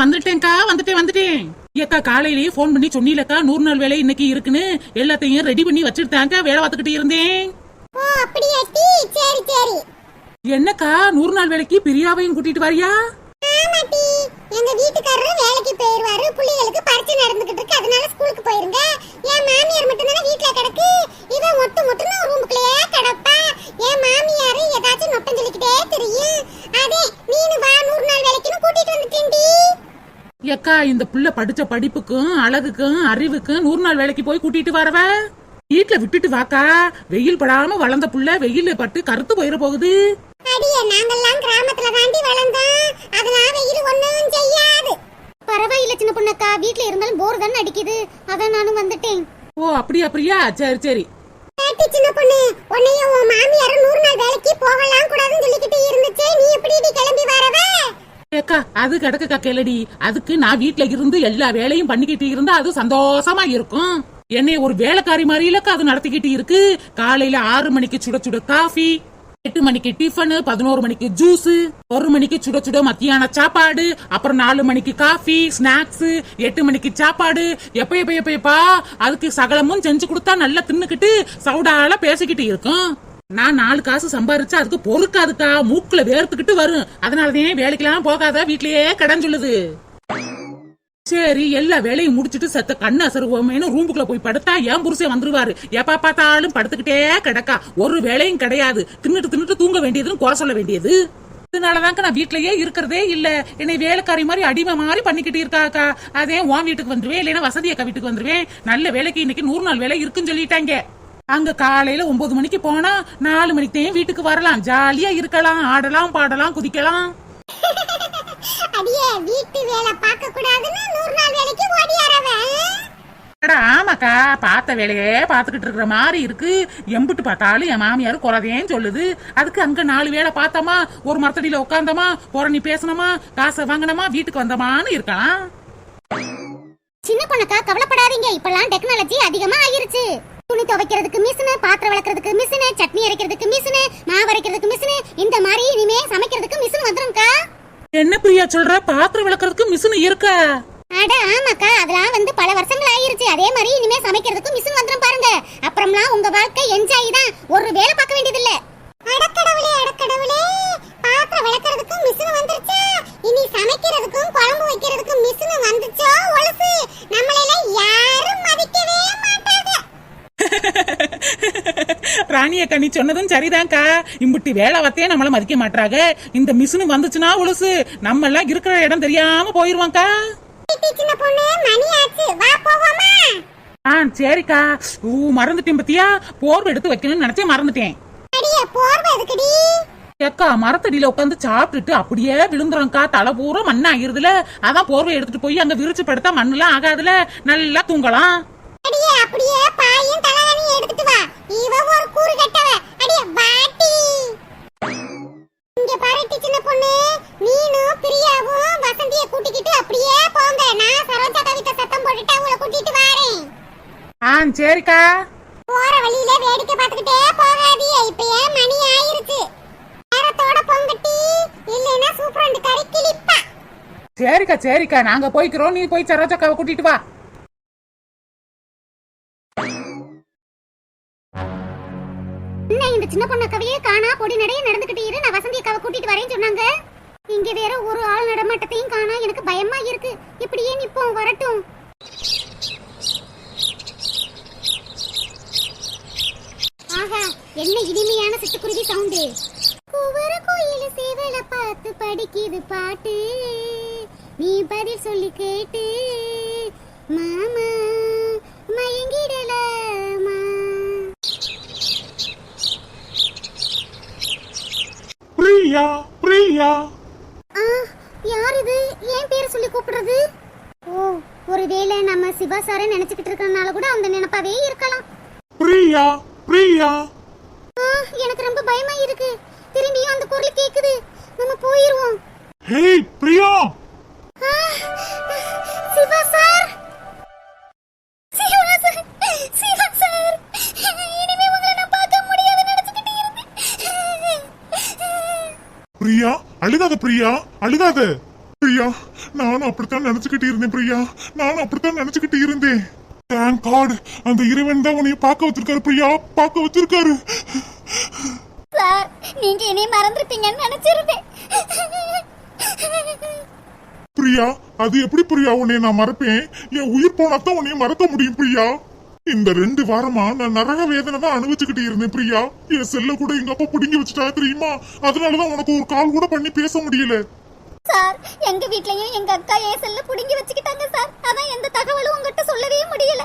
வந்துட்டேன்க்கா வந்துட்டேன் வந்துட்டேன். ஏக்கா காலையிலேயே ஃபோன் பண்ணி சொன்னீலக்கா நூறு நாள் வேலை இன்னைக்கு இருக்குன்னு. எல்லாத்தையும் ரெடி பண்ணி வச்சுட்டாங்க வேலை பார்த்துக்கிட்டு இருந்தேன். என்னக்கா நூறு நாள் வேலைக்கு பிரியாவையும் கூட்டிட்டு வரியா ஆமாட்டி எங்க வீட்டுக்காரரு வேலைக்கு போயிருவாரு புள்ளைகளுக்கு பரிச்சை நடந்துகிட்டு இருக்கு அதனால ஸ்கூலுக்கு போயிருங்க என் மாமியார் மட்டும் தானே வீட்ல கிடக்கு இவன் மொட்டு மொட்டுன்னு ரூமுக்குள்ளேயே கிடப்பா என் மாமியாரு ஏதாச்சும் நொட்டம் சொல்லிக்கிட்டே தெரியும் அதே நீனு வா நூறு நாள் வேலைக்குன்னு கூட்டிட்டு வந்துட்டேன்டி ஏக்கா இந்த புள்ள படிச்ச படிப்புக்கும் அழகுக்கும் அறிவுக்கும் நூறு நாள் வேலைக்கு போய் கூட்டிட்டு வரவ? வீட்ல விட்டுட்டு வாக்கா. வெயில் படாம வளர்ந்த புள்ள வெயில்ல பட்டு கருத்து போயிட போகுது. அடியே நாங்கெல்லாம் கிராமத்துல தாண்டி வளர்ந்தோம். அதனால வெயில் ஒண்ணும் செய்யாது. பரவாயில்ல சின்ன பொண்ணக்கா. வீட்ல இருந்தாலும் போர் தானே அடிக்குது. அதான் நானும் வந்துட்டேன். ஓ அப்படியா பிரியா சரி சரி. சின்ன பொண்ணு உன்னையும் உன் மாமியாரும் நூறு நாள் வேலைக்கு போகலாம் கூடாதுன்னு சொல்லிக்கிட்டு இருந்துச்சு. நீ எப்படி கிளம்பி வரவ? ஏக்கா அது கிடக்குக்கா கேளடி. அதுக்கு நான் வீட்ல இருந்து எல்லா வேலையும் பண்ணிக்கிட்டு இருந்தா அது சந்தோஷமா இருக்கும். என்னை ஒரு வேலைக்காரி மாதிரிலக்கா அது நடத்திக்கிட்டு இருக்கு. காலையில ஆறு மணிக்கு சுட சுட காஃபி எட்டு மணிக்கு டிஃபனு பதினோரு மணிக்கு ஜூஸ் ஒரு மணிக்கு சுட சுட மத்தியான சாப்பாடு அப்புறம் நாலு மணிக்கு காஃபி ஸ்நாக்ஸ் எட்டு மணிக்கு சாப்பாடு. எப்ப எப்ப எப்ப எப்பா? அதுக்கு சகலமும் செஞ்சு கொடுத்தா நல்லா தின்னுக்கிட்டு சவுடால பேசிக்கிட்டு இருக்கும். நான் நாலு காசு சம்பாரிச்சா அதுக்கு பொறுக்காதுக்கா. மூக்குல வேர்த்துக்கிட்டு வரும். அதனாலதான் வேலைக்கெல்லாம் போகாத வீட்லயே கடன் சொல்லுது. சரி எல்லா வேலையும் முடிச்சிட்டு செத்த கண்ணு அசருவோமேனு ரூமுக்குள்ள போய் படுத்தா ஏன் புருஷன் வந்துருவாரு. எப்ப பார்த்தாலும் படுத்துக்கிட்டே கிடக்கா. ஒரு வேலையும் கிடையாது. தின்னுட்டு தின்னுட்டு தூங்க வேண்டியதுன்னு குறை சொல்ல வேண்டியது. இதனாலதாங்க நான் வீட்லயே இருக்கிறதே இல்ல. என்னை வேலைக்காரி மாதிரி அடிமை மாதிரி பண்ணிக்கிட்டு இருக்காக்கா. அதே உன் வீட்டுக்கு வந்துருவேன் இல்லைன்னா வசதி அக்கா வீட்டுக்கு வந்துருவேன். நல்ல வேலைக்கு இன்னைக்கு நூறு நாள் வேலை இருக்குன்னு சொல்லிட்டாங்க. அங்க காலையில ஒன்பது மணிக்கு போனா நாலு மணிக்கு வீட்டுக்கு வரலாம். ஜாலியா இருக்கலாம் ஆடலாம் பாடலாம் குதிக்கலாம். அடியே வீட்டு வேலை பார்க்க கூடாதுன்னு நூறு நாள் வேலைக்கு ஓடியாரவ அட ஆமாக்கா பார்த்த வேலையே பார்த்துக்கிட்டு இருக்கிற மாதிரி இருக்கு. எம்புட்டு பார்த்தாலும் என் மாமியார் குறதேன்னு சொல்லுது. அதுக்கு அங்க நாலு வேலை பார்த்தோமா ஒரு மரத்தடியில உட்காந்தோமா புறணி பேசணுமா காசை வாங்கினோமா வீட்டுக்கு வந்தோமான்னு இருக்கலாம். சின்ன பொண்ணக்கா கவலைப்படாதீங்க இப்பெல்லாம் டெக்னாலஜி அதிகமா ஆயிருச்சு. துணி துவைக்கிறதுக்கு மிஷினு பாத்திரம் விளக்குறதுக்கு மிஷினு சட்னி அரைக்கிறதுக்கு மிஷினு மாவு அரைக்கிறதுக்கு மிஷினு இந்த மாதிரி இனிமே சமைக்கிறதுக்கு மிஷின் வந்துரும்க்கா. என்ன பிரியா சொல்ற? பாத்திரம் விளக்குறதுக்கு மிஷின் இருக்கா? அட ஆமாக்கா அதெல்லாம் வந்து பல வருஷங்கள் ஆயிருச்சு. அதே மாதிரி இனிமே சமைக்கிறதுக்கு மிஷின் வந்துரும் பாருங்க. அப்புறம்லாம் உங்க வாழ்க்கை என்ஜாய் தான். ஒரு வேலை பார்க்க வேண்டியது இல்ல அடக்கடவுளே அடக்கடவுளே. பாத்திரம் விளக்குறதுக்கும் மிஷின் வந்துருச்சா? இனி சமைக்கிறதுக்கும் குழம்பு வைக்கிறதுக்கும் மிஷின் வந்துச்சோ? ஒழுசு நம்மளெல்லாம் யாரும் மதிக்கவே மாட்டாங்க. ராணியக்கா நீ சொன்னதும் சரிதான்க்கா. இம்புட்டி வேலை வத்தையே நம்மள மதிக்க மாட்டாங்க இந்த மிஷின் வந்துச்சுன்னா உழுசு நம்ம எல்லாம் இருக்கிற இடம் தெரியாம போயிருவாங்கக்கா ஆ சரிக்கா. ஊ மறந்துட்டேன் பத்தியா? போர்வை எடுத்து வைக்கணும்னு நினைச்சே மறந்துட்டேன். ஏக்கா மரத்தடியில உட்காந்து சாப்பிட்டுட்டு அப்படியே விழுந்துறோம்க்கா. தலை பூரா மண்ணு ஆகிருதுல அதான் போர்வை எடுத்துட்டு போய் அங்க விரிச்சு படுத்தா மண்ணெல்லாம் ஆகாதுல. நல்லா தூங்கலாம். அப்படியே பாயும் தலைவனையும் எடுத்துட்டு வா. இவ ஒரு கூறு கட்டவ அடியே வாட்டி இங்க பாருட்டி சின்ன பொண்ணு. நீனும் பிரியாவும் வசந்திய கூட்டிக்கிட்டு அப்படியே போங்க. நான் சரோஜா கவிதை சத்தம் போட்டுட்டு அவங்கள கூட்டிட்டு வரேன். ஆ சரிக்கா. போற வழியில வேடிக்கை பார்த்துக்கிட்டே போகாதீங்க. இப்ப ஏன் மணி ஆயிருச்சு? நேரத்தோட பொங்கட்டி. இல்லைன்னா சூப்பரண்டு கறி கிளிப்பா சரிக்கா சரிக்கா. நாங்க போய்க்கிறோம். நீ போய் சரோஜாக்காவை கூட்டிட்டு வா. சின்ன பொண்ணு கவையே காணா பொடி நடைய நடந்துகிட்டு இரு. நான் வசந்தி அக்காவை கூட்டிட்டு வரேன்னு சொன்னாங்க. இங்க வேற ஒரு ஆள் நடமாட்டத்தையும் காணா. எனக்கு பயமா இருக்கு. இப்படியே நிப்போம் வரட்டும். ஆஹா என்ன இனிமையான சிட்டுக்குருவி சவுண்டு குவர கோயில் சேவல பார்த்து படிக்குது பாட்டு. நீ பதில் சொல்லி கேட்டு மாமா மயங்கி பிரியா பிரியா. ஆ யார் இது ஏன் பேரை சொல்லி கூப்பிடுறது? ஓ ஒருவேளை நம்ம சிவா சாரை நினைச்சுக்கிட்டு இருக்கறனால கூட அந்த நினைப்பாவே இருக்கலாம். பிரியா பிரியா. ஆ, எனக்கு ரொம்ப பயமா இருக்கு திரும்பியும் அந்த குரல் கேக்குது. நம்ம போயிருவோம். ஹே அழுகாத பிரியா நானும் அப்படித்தான் நினைச்சுக்கிட்டு இருந்தேன் பிரியா. நானும் அப்படித்தான் நினைச்சுக்கிட்டு இருந்தேன். தேங்க் காட் அந்த இறைவன் தான் உன்னைய பார்க்க வச்சிருக்காரு பிரியா. பார்க்க வச்சிருக்காரு. சார் நீங்க என்னை மறந்துருப்பீங்கன்னு நினைச்சிருந்தேன். பிரியா அது எப்படி பிரியா உன்னைய நான் மறப்பேன்? என் உயிர் போனாதான் உன்னைய மறக்க முடியும் பிரியா. இந்த ரெண்டு வாரமா நான் நரக வேதனை தான் அனுபவிச்சுக்கிட்டு இருந்தேன் பிரியா. என் செல்ல கூட எங்க அப்பா புடுங்கி வச்சுட்டா தெரியுமா? அதனாலதான் உனக்கு ஒரு கால் கூட பண்ணி பேச முடியல. சார். எங்க வீட்லயும் எங்க அக்கா என் செல்ல புடுங்கி வச்சுக்கிட்டாங்க சார். அதான் எந்த தகவலும் உங்ககிட்ட சொல்லவே முடியல.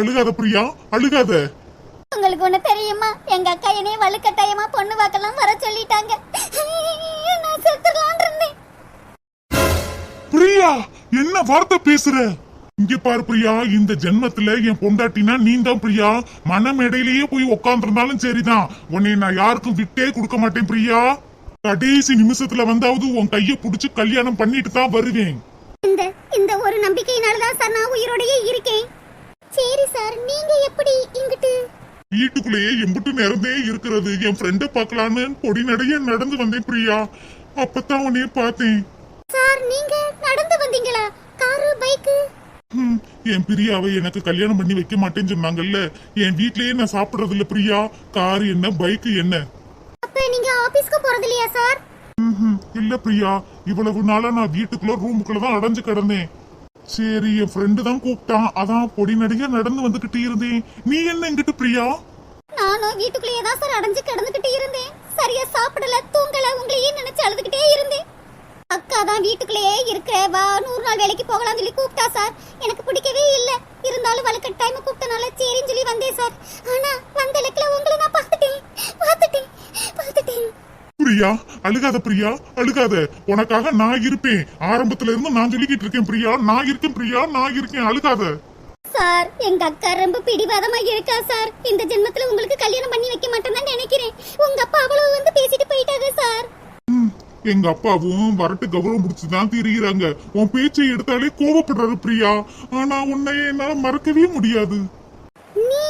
அழுகாத பிரியா அழுகாத. உங்களுக்கு ஒண்ணு தெரியுமா? எங்க அக்கா என்னைய வலுக்கட்டாயமா பொண்ணு பார்க்கலாம் வர சொல்லிட்டாங்க. நான் செத்துடலான் இருந்தேன். பிரியா என்ன வார்த்தை பேசுற? இங்க பாரு பிரியா இந்த ஜென்மத்துல என் பொண்டாட்டினா நீ தான் பிரியா. மனமேடையிலேயே போய் உட்காந்துருந்தாலும் சரிதான். உன்னை நான் யாருக்கும் விட்டே கொடுக்க மாட்டேன் பிரியா. கடைசி நிமிஷத்துல வந்தாவது உன் கைய புடிச்சு கல்யாணம் பண்ணிட்டு தான் வருவேன். இந்த இந்த ஒரு நம்பிக்கையினால தான் சார் நான் உயிரோடயே இருக்கேன். சரி சார் நீங்க எப்படி இங்கிட்டு? வீட்டுக்குள்ளேயே எம்பிட்டு நேரந்தே இருக்கிறது. என் ஃப்ரெண்ட பார்க்கலான்னு பொடி நடைய நடந்து வந்தேன் பிரியா. அப்பதான் உன்னைய பார்த்தேன். சார் நீங்க நடந்து வந்தீங்களா? Car bike? என் பிரியாவை எனக்கு கல்யாணம் பண்ணி வைக்க மாட்டேன்னு சொன்னாங்கல்ல. என் வீட்லயே நான் சாப்பிடுறது இல்ல பிரியா. கார் என்ன பைக் என்ன? ஆபீஸ்க்கு போறது இல்லையா சார். இல்ல பிரியா இவ்வளவு நாளா நான் வீட்டுக்குள்ள ரூமுக்குள்ள தான் அடைஞ்சு கிடந்தேன். சரி என் ஃப்ரெண்டு தான் கூப்பிட்டான். அதான் பொடி நடிகை நடந்து வந்துகிட்டு இருந்தேன். நீ என்ன இங்கிட்டு பிரியா? நானும் வீட்டுக்குள்ளேயே தான் சார் அடைஞ்சு கிடந்துகிட்டு இருந்தேன். சரியா சாப்பிடல தூங்கல உங்களையே நினைச்சு அழுதுகிட்டே இருந்தேன். அக்கா தான் வீட்டுக்குள்ளேயே இருக்கிற வா நூறு நாள் வேலைக்கு போகலாம் சொல்லி கூப்பிட்டா சார். எனக்கு பிடிக்கவே இல்ல. இருந்தாலும் வழக்க டைம் கூப்பிட்டனால சரின்னு சொல்லி வந்தேன் சார். ஆனா வந்த இலக்குல உங்களை நான் பார்த்துட்டேன். பார்த்துட்டேன். பிரியா அழுகாத பிரியா அழுகாத. உனக்காக நான் இருப்பேன். ஆரம்பத்துல இருந்து நான் சொல்லிக்கிட்டு இருக்கேன் பிரியா. நான் இருக்கேன் பிரியா. நான் இருக்கேன். அழுகாத. சார் எங்க அக்கா ரொம்ப பிடிவாதமா இருக்கா சார்? இந்த ஜென்மத்துல உங்களுக்கு கல்யாணம் பண்ணி வைக்க மாட்டேன்னு நினைக்கிறேன். உங்க அப்பா அவ்வளவு வந்து பேசிட்டு போயிட்டாங்க சார். எங்க அப்பாவும் வரட்டு கௌரவம் முடிச்சுதான் திரியிறாங்க. உன் பேச்சை எடுத்தாலே கோவப்படுறாரு பிரியா. ஆனா உன்னை என்னால மறக்கவே முடியாது. நீ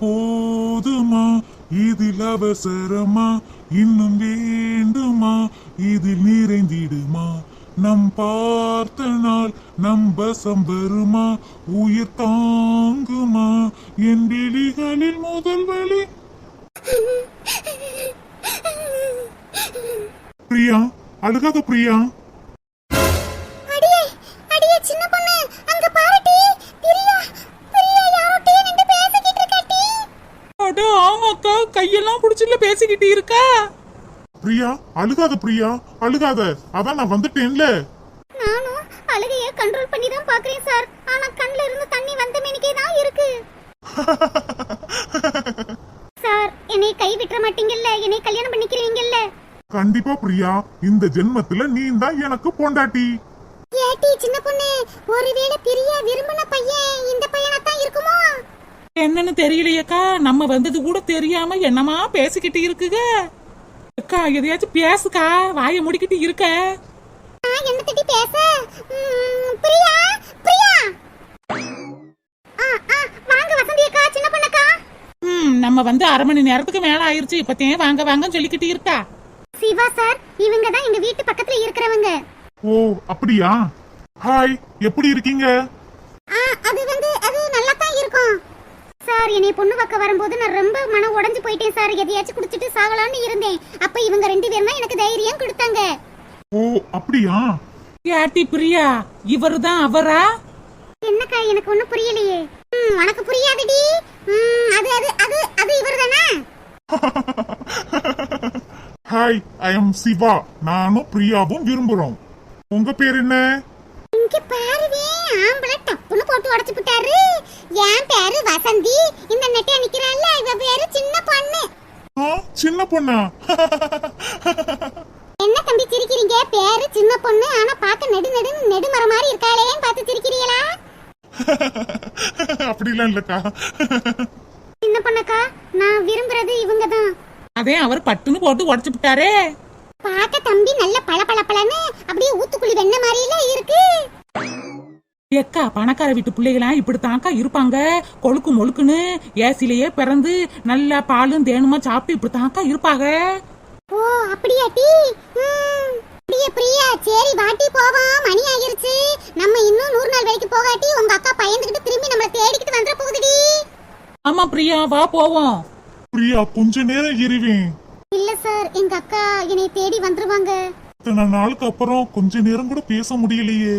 போதுமா? இதில் அவசரமா? இன்னும் வேண்டுமா? இதில் நிறைந்திடுமா? நம் பார்த்த நாள் நம் வசம் வருமா? உயிர் தாங்குமா? என் விழிகளில் முதல் வழி பிரியா அழுகாத பிரியா. பேசிக்கிட்டு இருக்கா? பிரியா அழுகாத பிரியா அழுகாத. அதான் நான் வந்துட்டேன்ல. நானும் அழுகைய கண்ட்ரோல் பண்ணி தான் பாக்குறேன் சார் ஆனா கண்ணுல இருந்து தண்ணி வந்த மேனிக்கே தான் இருக்கு. சார் என்னை கை விட்டுற மாட்டீங்கல்ல? என்னை கல்யாணம் பண்ணிக்கிறீங்கல்ல? கண்டிப்பா பிரியா. இந்த ஜென்மத்துல நீ தான் எனக்கு பொண்டாட்டி. ஏட்டி சின்ன பொண்ணு ஒருவேளை பிரியா விரும்பின பையன் இந்த பையனா தான் இருக்குமோ? என்னன்னு தெரியலையேக்கா? நம்ம வந்தது கூட தெரியாம என்னமா பேசிக்கிட்டு இருக்குக? அக்கா எதையாச்சும் பேசுக்கா. வாயை முடிக்கிட்டு இருக்க. நான் என்ன தட்டி பேச. ம், பிரியா பிரியா. ஆ ஆ வாங்க வசந்தி அக்கா சின்ன பொண்ணக்கா. ம் நம்ம வந்து அரை மணி நேரத்துக்கு மேல ஆயிருச்சு. இப்பத்தேன் வாங்க வாங்கன்னு சொல்லிக்கிட்டு இருக்கா. சிவா சார் இவங்க தான் எங்க வீட்டு பக்கத்துல இருக்கிறவங்க. ஓ அப்படியா? ஹாய் எப்படி இருக்கீங்க ஆ அது வந்து அது நல்லா தான் இருக்கும் சார் என்னை பொண்ணு பார்க்க வரும்போது நான் ரொம்ப மன உடைஞ்சு போயிட்டேன் சார். எதையாச்சும் குடிச்சிட்டு சாகலாம்னு இருந்தேன். அப்ப இவங்க ரெண்டு பேரும் தான் எனக்கு தைரியம் கொடுத்தாங்க. ஓ அப்படியா? ஏட்டி பிரியா? இவரு தான் அவரா? என்னக்கா எனக்கு ஒண்ணும் புரியலையே. ம், உனக்கு புரியாதுடி. ம், அது அது அது அது இவர் தானே ஹாய் ஐ எம் சிவா நானும் பிரியாவும் விரும்புறோம். உங்க பேர் என்ன? இங்க பாருவே ஆம்பளை டப்புன்னு போட்டு உடைச்சு விட்டாரு என் பேரு வசந்தி. இந்த நெட்டையா நிக்கிறான்ல இவ பேரு சின்ன பொண்ணு. சின்ன பொண்ணா? என்ன தம்பி சிரிக்கிறீங்க? பேரு சின்ன பொண்ணு ஆனா பார்க்க நெடு நெடு நெடுமரம் மாதிரி இருக்காளேன்னு பார்த்து சிரிக்கிறீங்களா? அப்படிலாம் இல்லக்கா. சின்ன பொண்ணக்கா நான் விரும்புறது இவங்க தான் அதே அவர் பட்டுன்னு போட்டு உடச்சு விட்டாரே பார்க்க தம்பி நல்ல பளபளபளன்னு அப்படியே ஊத்துக்குழி வெண்ண மாதிரில இருக்கு. ஏக்கா பணக்கார வீட்டு பிள்ளைகளாம் இப்படித்தான்க்கா இருப்பாங்க. கொழுக்கு மொழுக்குன்னு ஏசிலேயே பிறந்து நல்லா பாலும் தேனுமா சாப்பிட்டு இப்படித்தான்க்கா இருப்பாங்க. ஓ அப்படியா டி? ம். அப்படியே பிரியா. சரி வாட்டி போவோம். மணி ஆகிருச்சு. நம்ம இன்னும் நூறு நாள் வரைக்கும் போகாட்டி உங்க அக்கா பயந்துகிட்டு திரும்பி நம்மள தேடிக்கிட்டு வந்துட போகுதுடி ஆமா பிரியா வா போவோம். பிரியா கொஞ்ச நேரம் இருவேன். இல்ல சார் எங்க அக்கா என்னை தேடி வந்துருவாங்க. இத்தனை நாளுக்கு அப்புறம் கொஞ்ச நேரம் கூட பேச முடியலையே.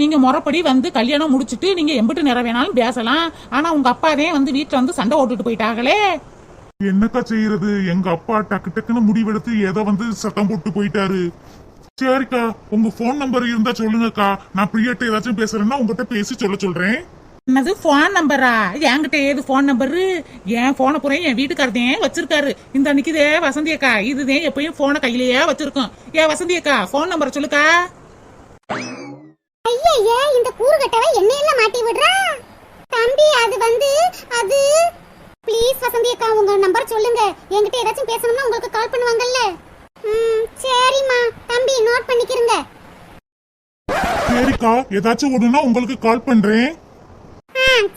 நீங்க முறைப்படி வந்து கல்யாணம் முடிச்சிட்டு நீங்க எம்பிட்டு நேரம் வேணாலும் பேசலாம். ஆனா உங்க அப்பாதே வந்து வீட்டுல வந்து சண்டை ஓட்டுட்டு போயிட்டாங்களே. என்னக்கா செய்யறது? எங்க அப்பா டக்கு டக்குன்னு முடிவெடுத்து எதை வந்து சத்தம் போட்டு போயிட்டாரு. சரிக்கா உங்க போன் நம்பர் இருந்தா சொல்லுங்கக்கா. நான் பிரியாட்ட ஏதாச்சும் பேசுறேன்னா உங்ககிட்ட பேசி சொல்ல சொல்றேன். என்னது போன் நம்பரா என்கிட்ட ஏது போன் நம்பரு என் போனை பூரா என் வீட்டுக்காரதேன் வச்சிருக்காரு. இந்த அன்னைக்குதே வசந்தி அக்கா. இதுதான் எப்பயும் போனை கையிலேயே வச்சிருக்கோம். ஏன் வசந்தி அக்கா போன் நம்பர் சொல்லுக்கா. ஐயய்ய இந்த கூறுகட்டவ என்னையெல்லாம் மாட்டி விடுறா? தம்பி அது வந்து அது. ப்ளீஸ் வசந்தி அக்கா உங்க நம்பர் சொல்லுங்க. என்கிட்ட ஏதாச்சும் பேசணும்னா உங்களுக்கு கால் பண்ணுவாங்கல்ல. ம் சரிம்மா. தம்பி நோட் பண்ணிக்கிறங்க சரிக்கா ஏதாச்சும் ஒண்ணுனா உங்களுக்கு கால் பண்றேன்.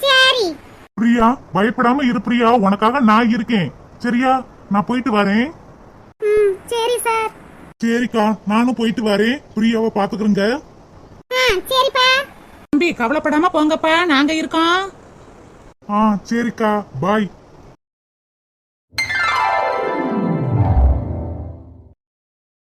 சரி. பிரியா பயப்படாம இரு பிரியா. உனக்காக நான் இருக்கேன். சரியா? நான் போயிட்டு வரேன். ம் சரி சார். சரிக்கா நானும் போயிட்டு வரேன். பிரியாவை பாத்துக்கிறேங்க சரிப்பா. தம்பி கவலைப்படாம போங்கப்பா. நாங்க இருக்கோம். ஆ சரிக்கா. பாய்.